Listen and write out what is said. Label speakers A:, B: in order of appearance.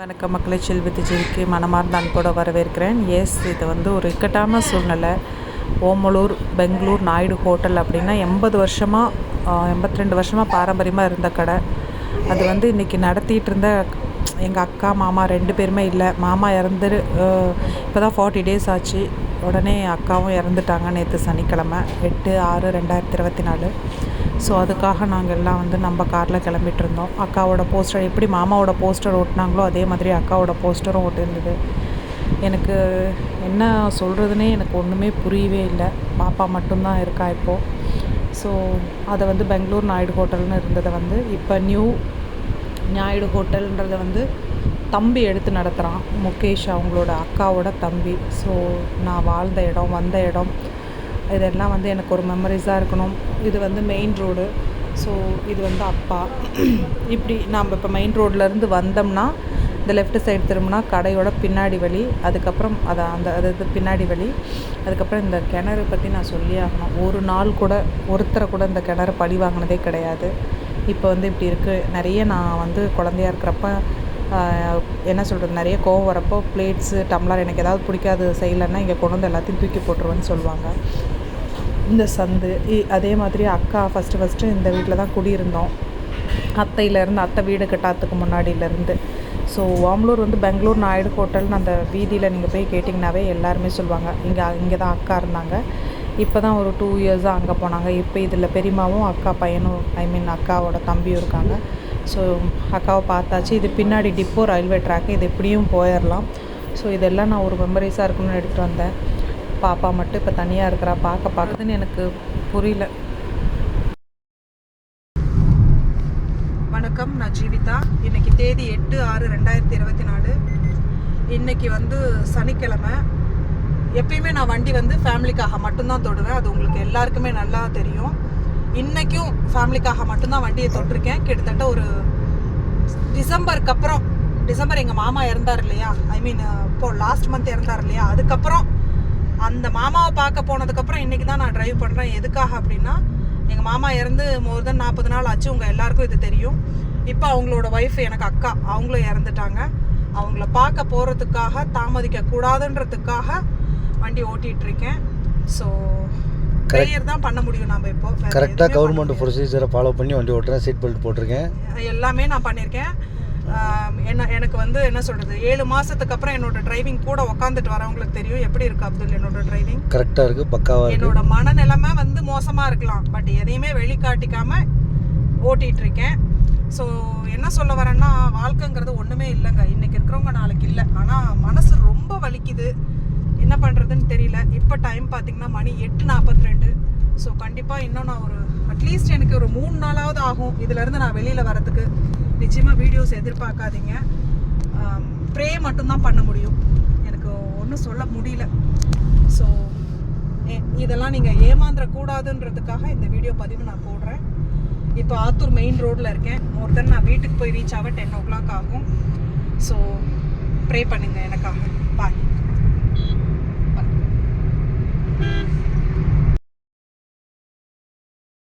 A: வணக்கம் மக்களை செல்வி டிவிக்கு மனமார்ந்த அன்போடு வரவேற்கிறேன். எஸ் இது வந்து ஒரு இக்கட்டான சூழ்நிலை. ஓமலூர் பெங்களூர் நாயுடு ஹோட்டல் அப்படின்னா எண்பது வருஷமாக எண்பத்தி ரெண்டு வருஷமாக பாரம்பரியமாக இருந்த கடை. அது வந்து இன்றைக்கி நடத்திட்டு இருந்த எங்கள் அக்கா மாமா ரெண்டு பேருமே இல்லை. மாமா இறந்து இப்போ தான் ஃபார்ட்டி டேஸ் ஆச்சு. உடனே அக்காவும் இறந்துட்டாங்க நேற்று சனிக்கிழமை. எட்டு ஆறு ரெண்டாயிரத்தி இருபத்தி நாலு. ஸோ அதுக்காக நாங்கள் எல்லாம் வந்து நம்ம காரில் கிளம்பிட்டு இருந்தோம் அக்காவோட போஸ்டர் எப்படி மாமாவோட போஸ்டர் ஓட்டினாங்களோ அதே மாதிரி அக்காவோட போஸ்டரும் ஓட்டிருந்தது. எனக்கு என்ன சொல்கிறதுனே எனக்கு ஒன்றுமே புரியவே இல்லை. பாப்பா மட்டும்தான் இருக்கா இப்போது ஸோ அதை வந்து பெங்களூர் நாயுடு ஹோட்டல்னு இருந்ததை வந்து இப்போ நியூ நாயுடு ஹோட்டல்ன்றதை வந்து தம்பி எடுத்து நடத்துகிறான் முகேஷ் அவங்களோட அக்காவோட தம்பி. ஸோ நான் வாழ்ந்த இடம் வந்த இடம். இதெல்லாம் வந்து எனக்கு ஒரு மெமரிஸாக இருக்கணும். இது வந்து மெயின் ரோடு ஸோ இது வந்து அப்பா. இப்படி நாம் இப்போ மெயின் ரோட்லேருந்து வந்தோம்னா இந்த லெஃப்ட் சைடு திரும்பினா கடையோட பின்னாடி வழி அதுக்கப்புறம் அதை அந்த அது பின்னாடி வழி அதுக்கப்புறம் இந்த கிணறு பற்றி நான் சொல்லி ஆகணும். ஒரு நாள் கூட ஒருத்தரை கூட இந்த கிணறு பழி வாங்கினதே கிடையாது. இப்போ வந்து இப்படி இருக்குது நிறைய நான் வந்து குழந்தையா இருக்கிறப்ப என்ன சொல்கிறது நிறைய கோவம் வரப்போ பிளேட்ஸு டம்ளர் எனக்கு ஏதாவது பிடிக்காது செய்யலைன்னா இங்கே கொண்டு வந்து எல்லாத்தையும் தூக்கி போட்டுருவேன்னு சொல்லுவாங்க. இந்த சந்து இ- அதே மாதிரி அக்கா ஃபஸ்ட்டு ஃபஸ்ட்டு இந்த வீட்டில் தான் குடியிருந்தோம். அத்தையிலேருந்து அத்தை வீடு கட்டாததுக்கு முன்னாடியிலேருந்து. ஸோ ஓமலூர் வந்து பெங்களூர் நாயுடு ஹோட்டல்னு அந்த வீதியில் நீங்கள் போய் கேட்டிங்கனாவே எல்லாருமே சொல்லுவாங்க. இங்கே இங்கே தான் அக்கா இருந்தாங்க. இப்போ தான் ஒரு டூ இயர்ஸாக அங்கே போனாங்க. இப்போ இதில் பெரியம்மாவும் அக்கா பையனும் ஐ மீன் அக்காவோட தம்பியும் இருக்காங்க. ஸோ அக்காவை பார்த்தாச்சு. இது பின்னாடி டிப்போ ரயில்வே ட்ராக்கு இது எப்படியும் போயிடலாம் ஸோ இதெல்லாம் நான் ஒரு மெமரிஸாக இருக்கணும்னு எடுத்துகிட்டு வந்தேன். பாப்பா மட்டும் இப்போ தனியாக இருக்கிறா பார்க்க பார்க்குதுன்னு எனக்கு புரியல. வணக்கம் நான் ஜீவிதா. இன்னைக்கு தேதி எட்டு ஆறு ரெண்டாயிரத்தி இருபத்தி நாலு. இன்னைக்கு வந்து சனிக்கிழமை. எப்பயுமே நான் வண்டி வந்து ஃபேமிலிக்காக மட்டும்தான் தொடுவேன். அது உங்களுக்கு எல்லாருக்குமே நல்லா தெரியும். இன்னைக்கும் ஃபேமிலிக்காக மட்டும்தான் வண்டியை தொட்டிருக்கேன். கிட்டத்தட்ட ஒரு டிசம்பருக்கு அப்புறம் டிசம்பர் எங்கள் மாமா இறந்தார் இல்லையா? ஐ மீன் இப்போ லாஸ்ட் மந்த் இறந்தார் இல்லையா? அதுக்கப்புறம் அந்த மாமாவை பார்க்க போனதுக்கப்புறம் இன்றைக்கி தான் நான் டிரைவ் பண்ணுறேன் எதுக்காக அப்படின்னா எங்கள் மாமா இறந்து மோர் தென் நாற்பது நாள் ஆச்சு. உங்கள் எல்லாருக்கும் இது தெரியும். இப்போ அவங்களோட ஒய்ஃப் எனக்கு அக்கா. அவங்களும் இறந்துட்டாங்க. அவங்கள பார்க்க போகிறதுக்காக தாமதிக்க கூடாதுன்றதுக்காக வண்டி ஓட்டிகிட்டு இருக்கேன். ஸோ ப்ரேயர் தான் பண்ண முடியும் நம்ம இப்போ.
B: கரெக்டாக கவர்மெண்ட் ப்ரொசீஜரை ஃபாலோ பண்ணி வண்டி ஓட்டுறேன். சீட் பெல்ட் போட்டிருக்கேன்.
A: எல்லாமே நான் பண்ணியிருக்கேன் என்ன எனக்கு வந்து என்ன சொல்கிறது ஏழு மாதத்துக்கு அப்புறம் என்னோட டிரைவிங் கூட உக்காந்துட்டு வரவங்களுக்கு தெரியும். எப்படி இருக்கு அப்துல் என்னோட டிரைவிங்
B: கரெக்டாக இருக்குது பக்காவாக
A: என்னோட மனநிலைமை வந்து மோசமாக இருக்கலாம். பட் எதையுமே வெளிக்காட்டிக்காம ஓட்டிகிட்டு இருக்கேன் ஸோ என்ன சொல்ல வரேன்னா வாழ்க்கைங்கிறது ஒன்றுமே இல்லைங்க. இன்னைக்கு இருக்கிறவங்க நாளைக்கு இல்லை. ஆனால் மனசு ரொம்ப வலிக்குது. என்ன பண்ணுறதுன்னு தெரியல. இப்போ டைம் பார்த்தீங்கன்னா மணி எட்டு நாற்பத்தி ரெண்டு ஸோ கண்டிப்பாக இன்னும் நான் ஒரு அட்லீஸ்ட் எனக்கு ஒரு மூணு நாளாவது ஆகும். இதுலேருந்து நான் வெளியில் வரதுக்கு நிச்சயமாக வீடியோஸ் எதிர்பார்க்காதீங்க. ப்ரே மட்டும்தான் பண்ண முடியும். எனக்கு ஒன்றும் சொல்ல முடியல. ஸோ இதெல்லாம் நீங்கள் ஏமாந்துடக்கூடாதுன்றதுக்காக இந்த வீடியோ பதிவு நான் போடுறேன். இப்போ ஆத்தூர் மெயின் ரோட்டில் இருக்கேன். மோர் தென் நான் வீட்டுக்கு போய் ரீச் ஆக டென் ஓ கிளாக் ஆகும். ஸோ ப்ரே பண்ணுங்கள் எனக்காக. பாய்